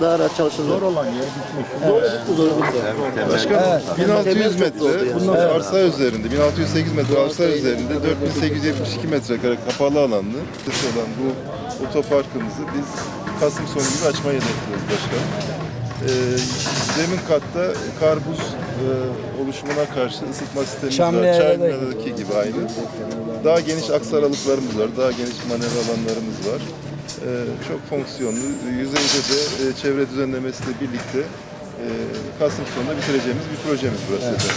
daha rahat çalışılır. Zor olan yer bitmiş. Zor bitti. Başkanım 1600 Temel çok doldu metre yani. arsa üzerinde, 1608 metre arsa üzerinde 4872 metrekare kapalı alanlı olan bu otoparkımızı biz Kasım sonu gibi açmayı hedefliyoruz başkanım. Ee, zemin katta karbuz e, oluşumuna karşı ısıtma sistemimiz var. Çamlıhaya'da- Çamlıhaya'daki gibi aynı. Daha geniş aks aralıklarımız var, daha geniş manevra alanlarımız var. Ee, çok fonksiyonlu, yüzeyde de e, çevre düzenlemesiyle birlikte e, Kasım sonunda bitireceğimiz bir projemiz burası. efendim.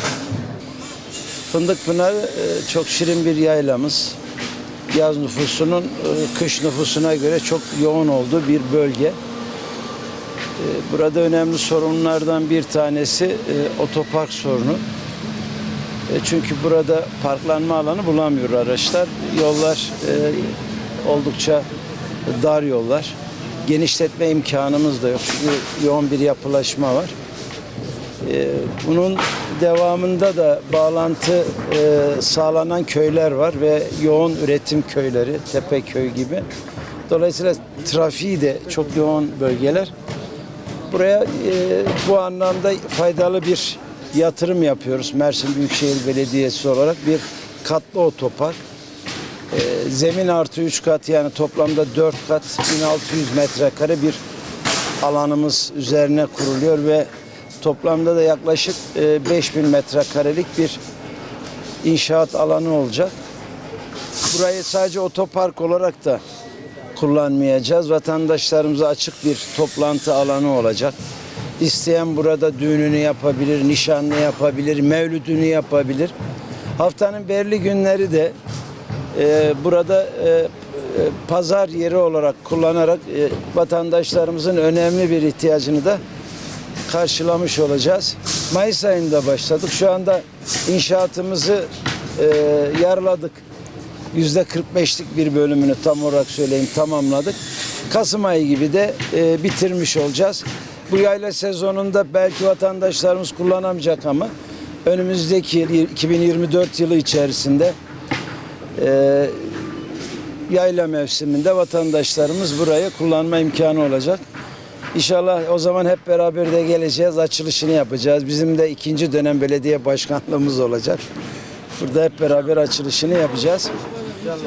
Fındık Pınarı e, çok şirin bir yaylamız. Yaz nüfusunun kış nüfusuna göre çok yoğun olduğu bir bölge. Burada önemli sorunlardan bir tanesi otopark sorunu. Çünkü burada parklanma alanı bulamıyor araçlar. Yollar oldukça dar yollar. Genişletme imkanımız da yok. Çünkü yoğun bir yapılaşma var. Ee, Bunun devamında da bağlantı e, sağlanan köyler var ve yoğun üretim köyleri, Tepeköy gibi. Dolayısıyla trafiği de çok yoğun bölgeler. Buraya e, bu anlamda faydalı bir yatırım yapıyoruz. Mersin Büyükşehir Belediyesi olarak bir katlı otopark. E, zemin artı 3 kat yani toplamda 4 kat 1600 metrekare bir alanımız üzerine kuruluyor ve toplamda da yaklaşık e, 5000 metrekarelik bir inşaat alanı olacak. Burayı sadece otopark olarak da kullanmayacağız. Vatandaşlarımıza açık bir toplantı alanı olacak. İsteyen burada düğününü yapabilir, nişanlı yapabilir, mevlüdünü yapabilir. Haftanın belirli günleri de e, burada e, pazar yeri olarak kullanarak e, vatandaşlarımızın önemli bir ihtiyacını da karşılamış olacağız. Mayıs ayında başladık. Şu anda inşaatımızı e, yarıladık. Yüzde 45'lik bir bölümünü tam olarak söyleyeyim tamamladık. Kasım ayı gibi de e, bitirmiş olacağız. Bu yayla sezonunda belki vatandaşlarımız kullanamayacak ama önümüzdeki yıl 2024 yılı içerisinde e, yayla mevsiminde vatandaşlarımız burayı kullanma imkanı olacak. İnşallah o zaman hep beraber de geleceğiz, açılışını yapacağız. Bizim de ikinci dönem belediye başkanlığımız olacak. Burada hep beraber açılışını yapacağız.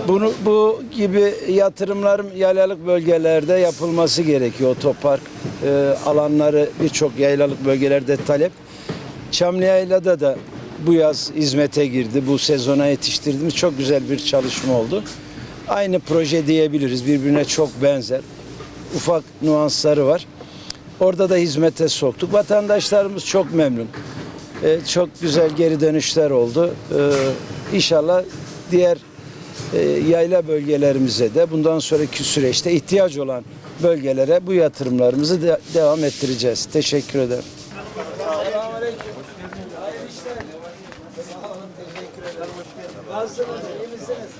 Bunu bu gibi yatırımların yaylalık bölgelerde yapılması gerekiyor. Otopark e, alanları birçok yaylalık bölgelerde talep. Çamlıyayla'da da bu yaz hizmete girdi. Bu sezona yetiştirdiğimiz çok güzel bir çalışma oldu. Aynı proje diyebiliriz. Birbirine çok benzer. Ufak nüansları var. Orada da hizmete soktuk. Vatandaşlarımız çok memnun. Ee, çok güzel geri dönüşler oldu. Ee, inşallah diğer e, yayla bölgelerimize de bundan sonraki süreçte ihtiyaç olan bölgelere bu yatırımlarımızı de- devam ettireceğiz. Teşekkür ederim. Nasılsınız? İyi misiniz?